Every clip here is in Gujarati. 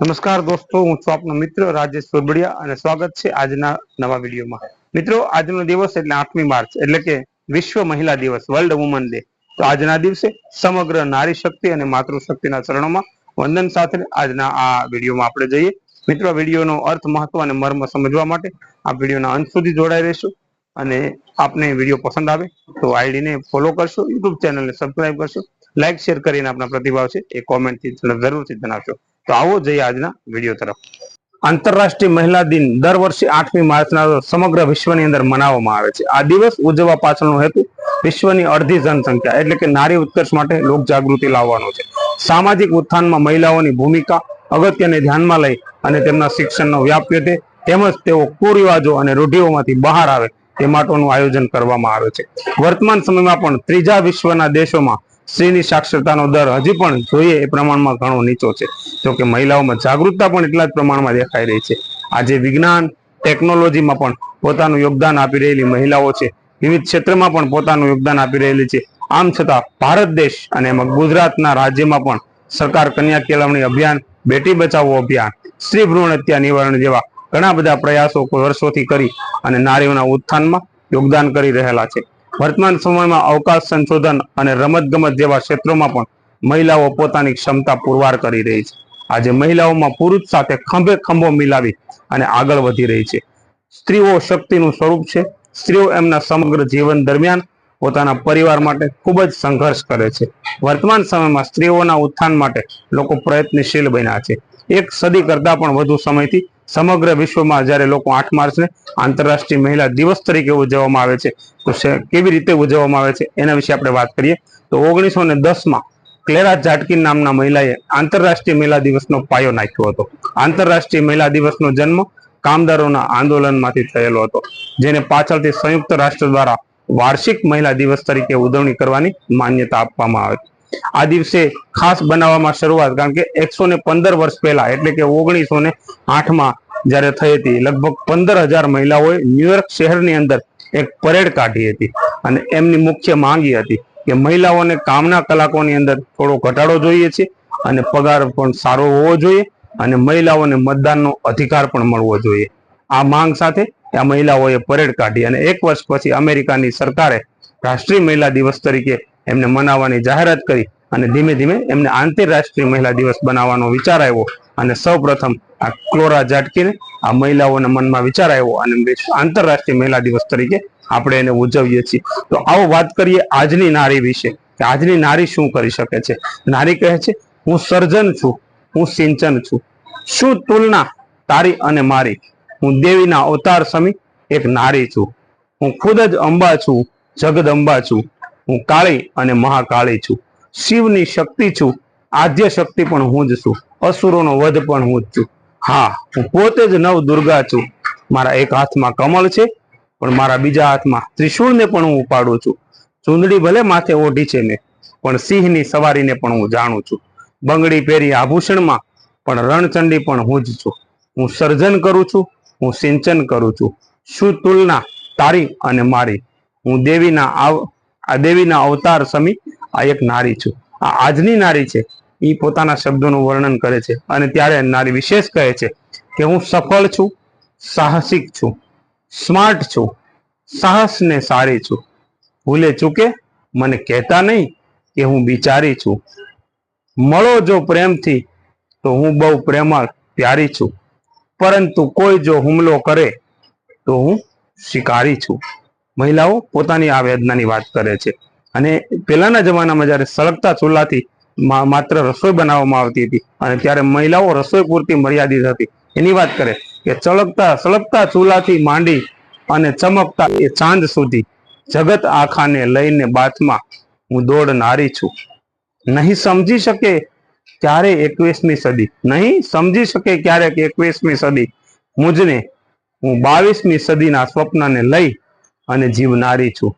નમસ્કાર દોસ્તો, હું છું આપનો મિત્ર રાજેશ સોરબડિયા અને સ્વાગત છે આજના નવા વિડીયોમાં. મિત્રો, આજનો દિવસ એટલે આઠમી માર્ચ, એટલે કે વિશ્વ મહિલા દિવસ, વર્લ્ડ વુમન ડે. તો આજના દિવસે સમગ્ર નારી શક્તિ અને માતૃશક્તિના ચરણોમાં વંદન સાથે આજના આ વિડીયોમાં આપણે જઈએ. મિત્રો વિડીયોનો અર્થ મહત્વ અને મર્મ સમજવા માટે આ વિડીયોના અંત સુધી જોડાઈ રહેશું અને આપને વીડિયો પસંદ આવે તો આઈડીને ફોલો કરશો, યુટ્યુબ ચેનલને સબસ્ક્રાઇબ કરશો, લાઈક શેર કરીને આપણા પ્રતિભાવ છે એ કોમેન્ટથી જરૂરથી જણાવશો તો આવો જઈએ આજના વીડિયો તરફ. આંતરરાષ્ટ્રીય મહિલા દિન દર વર્ષે આઠમી માર્ચના સમગ્ર વિશ્વની અંદર મનાવવામાં આવે છે. આ દિવસ ઉજવવા પાછળનો હેતુ વિશ્વની અડધી જનસંખ્યા, એટલે કે નારી ઉત્કર્ષ માટે લોક જાગૃતિ લાવવાનો છે. સામાજિક ઉત્થાનમાં મહિલાઓની ભૂમિકા અગત્યને ધ્યાનમાં લઈ અને તેમના શિક્ષણનો વ્યાપ વધે તેમજ તેઓ કુરિવાજો અને રૂઢિઓમાંથી બહાર આવે, તે માટેનું આયોજન કરવામાં આવે છે. વર્તમાન સમયમાં પણ ત્રીજા વિશ્વના દેશોમાં સ્ત્રીની સાક્ષરતાનો દર હજી પણ જોઈએ એ પ્રમાણમાં ઘણો નીચો છે. જોકે મહિલાઓમાં જાગૃતતા પણ એટલા જ પ્રમાણમાં દેખાઈ રહી છે. આજે વિજ્ઞાન, ટેકનોલોજીમાં પણ પોતાનું યોગદાન આપી રહેલી મહિલાઓ છે. વિવિધ ક્ષેત્રમાં પણ પોતાનું યોગદાન આપી રહેલી છે. આમ છતાં ભારત દેશ અને એમાં ગુજરાતના રાજ્યમાં પણ સરકાર કન્યા કેળવણી અભિયાન, બેટી બચાવો અભિયાન, સ્ત્રી ભ્રૂણ હત્યા નિવારણ જેવા ઘણા બધા પ્રયાસો વર્ષોથી કરી અને નારીઓના ઉત્થાનમાં યોગદાન કરી રહેલા છે. વર્તમાન સમયમાં અવકાશ સંશોધન અને રમતગમત જેવા ક્ષેત્રોમાં પણ મહિલાઓ પોતાની ક્ષમતા પુરવાર કરી રહી છે. આજે મહિલાઓમાં પુરુષ સાથે ખંભે ખંભો મિલાવી અને આગળ વધી રહી છે. સ્ત્રીઓ શક્તિનું સ્વરૂપ છે. સ્ત્રીઓ એમના સમગ્ર જીવન દરમિયાન પોતાના પરિવાર માટે ખૂબ જ સંઘર્ષ કરે છે. વર્તમાન સમયમાં સ્ત્રીઓના ઉત્થાન માટે લોકો પ્રયત્નશીલ બન્યા છે. એક સદી કરતા પણ વધુ સમયથી સમગ્ર વિશ્વમાં જ્યારે લોકો આઠ માર્ચને આંતરરાષ્ટ્રીય મહિલા દિવસ તરીકે ઉજવવામાં આવે છે, તો કેવી રીતે ઉજવવામાં આવે છે, એના વિશે આપણે વાત કરીએ. તો ઓગણીસો ને દસમાં ક્લેરા જાટકીન નામના મહિલાએ આંતરરાષ્ટ્રીય મહિલા દિવસનો પાયો નાખ્યો હતો. આંતરરાષ્ટ્રીય મહિલા દિવસનો જન્મ કામદારોના આંદોલનમાંથી થયેલો હતો, જેને પાછળથી સંયુક્ત રાષ્ટ્ર દ્વારા વાર્ષિક મહિલા દિવસ તરીકે ઉજવણી કરવાની માન્યતા આપવામાં આવે. આ દિવસે ખાસ બનાવવામાં શરૂઆત, કારણ કે એકસો ને પંદર વર્ષ પહેલા, એટલે કે ઓગણીસો ને આઠમાં જ્યારે થઈ હતી, લગભગ પંદર હજાર મહિલાઓએ ન્યુયોર્ક શહેરની અંદર એક પરેડ કાઢી હતી અને એમની મુખ્ય માંગી હતી કે મહિલાઓને કામના કલાકોની અંદર થોડો ઘટાડો જોઈએ છે અને પગાર પણ સારો હોવો જોઈએ અને મહિલાઓને મતદાનનો અધિકાર પણ મળવો જોઈએ. આ માંગ સાથે આ મહિલાઓએ પરેડ કાઢી અને એક વર્ષ પછી અમેરિકાની સરકારે રાષ્ટ્રીય મહિલા દિવસ તરીકે એમને મનાવવાની જાહેરાત કરી અને ધીમે ધીમે એમને આંતરરાષ્ટ્રીય મહિલા દિવસ બનાવવાનો વિચાર આવ્યો. અને સૌપ્રથમ આ ક્લોરા જાટકીને આ મહિલાઓના મનમાં વિચાર આવ્યો અને આંતરરાષ્ટ્રીય મહિલા દિવસ તરીકે આપણે એને ઉજવીએ છીએ. તો આવો વાત કરીએ આજની નારી વિશે. કે આજની નારી શું કરી શકે છે? નારી કહે છે, હું સર્જન છું, હું સિંચન છું. શું તુલના તારી અને મારી? હું દેવીના અવતાર સમી એક નારી છું. હું ખુદ જ અંબા છું, જગદંબા છું. હું કાળી અને મહાકાળી છું. શિવની શક્તિ છું. આદ્ય શક્તિ પણ હું જ છું. અસુરોનો વધ પણ હું જ છું. હા, હું પોતે જ નવ દુર્ગા છું. મારા એક હાથમાં કમળ છે, પણ મારા બીજા હાથમાં ત્રિશુળને પણ હું ઉપાડું છું. ચૂંદડી ભલે માથે ઓઢી છે મેં પણ સિંહની સવારીને પણ હું જાણું છું. બંગડી પહેરી આભૂષણમાં, પણ રણચંડી પણ હું જ છું. હું સર્જન કરું છું, હું સિંચન કરું છું. શું તુલના તારી અને મારી? હું દેવીના આવ આ દેવીના અવતાર સમી આ એક નારી છું. આ આજની નારી છે. એ પોતાના શબ્દોનું વર્ણન કરે છે. અને ત્યારે નારી વિશેષ કહે છે કે હું સફળ છું, સાહસિક છું, સ્માર્ટ છું, સાહસને સારી છું. ભૂલે ચૂકે, મને કહેતા નહીં કે હું બિચારી છું. મળો જો પ્રેમથી, તો હું બહુ પ્રેમાળ, પ્યારી છું. પરંતુ કોઈ જો હુમલો કરે, તો હું શિકારી છું. મહિલાઓ પોતાની આ વેદનાની વાત કરે છે. અને પહેલાના જમાનામાં જ્યારે સળગતા ચૂલાથી માત્ર રસોઈ બનાવવામાં આવતી હતી અને ત્યારે મહિલાઓ રસોઈ પૂરતી મર્યાદિત હતી. એની વાત કરે કે ચળકતા સળગતા ચૂલાથી માંડી અને ચમકતા એ ચાંદ સુધી જગત આખાને લઈને બાથમાં હું દોડનારી છું. નહીં સમજી શકે ક્યારે એકવીસમી સદી. નહીં સમજી શકે ક્યારેક એકવીસમી સદી. મુજને હું બાવીસમી સદીના સ્વપ્નને લઈ અને જીવનારી છું.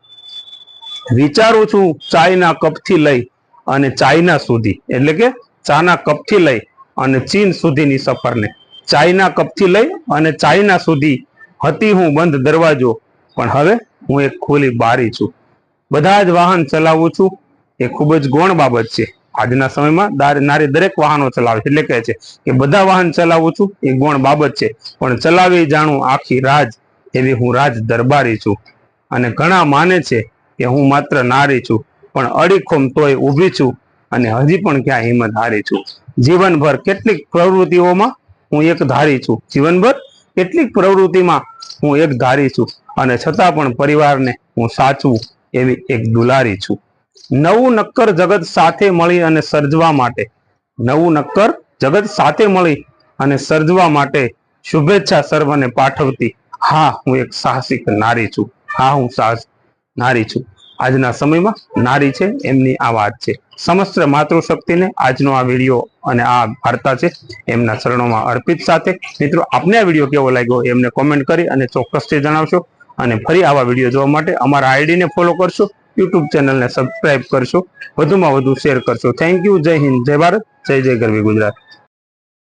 વિચારું છું ચાયના કપથી લઈ અને ચાઇના સુધી. એટલે કે ચાના કપથી લઈ અને ચીન સુધીની સફરને. ચાઇના કપથી લઈ અને ચાઇના સુધી હતી હું બંધ દરવાજો. પણ હવે હું એક ખુલ્લી બારી છું. બધા જ વાહન ચલાવું છું. એ ખૂબ જ ગૌણ બાબત છે. આજના સમયમાં નારી દરેક વાહનો ચલાવે છે. એટલે કહે છે કે બધા વાહન ચલાવું છું એ ગૌણ બાબત છે. પણ ચલાવી જાણું આખી રાજ એવી હું રાજ દરબારી છું. અને ઘણા માને છે કે હું માત્ર નારી છું, પણ અડીખમ તોય ઊભી છું અને હજી પણ ક્યાં હિંમત હારી છું. જીવનભર કેટલીક પ્રવૃત્તિઓમાં હું એક ધારી છું. જીવનભર કેટલીક પ્રવૃત્તિમાં હું એક ધારી છું અને છતાં પણ પરિવારને હું સાચવું એવી એક દુલારી છું. નવું નક્કર જગત સાથે મળી અને સર્જવા માટે, નવું નક્કર જગત સાથે મળી અને સર્જવા માટે શુભેચ્છા સર્વને પાઠવતી, હા, હું એક સાહસિક નારી છું. હા, હું સાહસ નારી છું. આજના સમયમાં નારી છે, એમની આ વાત છે. સમસ્ત માતૃશક્તિને આજનો આ વીડિયો અને આ વાર્તા છે, એમના ચરણોમાં અર્પિત સાથે. મિત્રો, આપને આ વીડિયો કેવો લાગ્યો એમને કોમેન્ટ કરી અને ચોક્કસથી જણાવશો. અને ફરી આવા વીડિયો જોવા માટે અમારા આઈડીને ફોલો કરશો, યુટ્યુબ ચેનલને સબસ્ક્રાઇબ કરશો, વધુમાં વધુ શેર કરશો. થેન્ક યુ જય હિન્દ, જય ભારત, જય જય ગરવી ગુજરાત.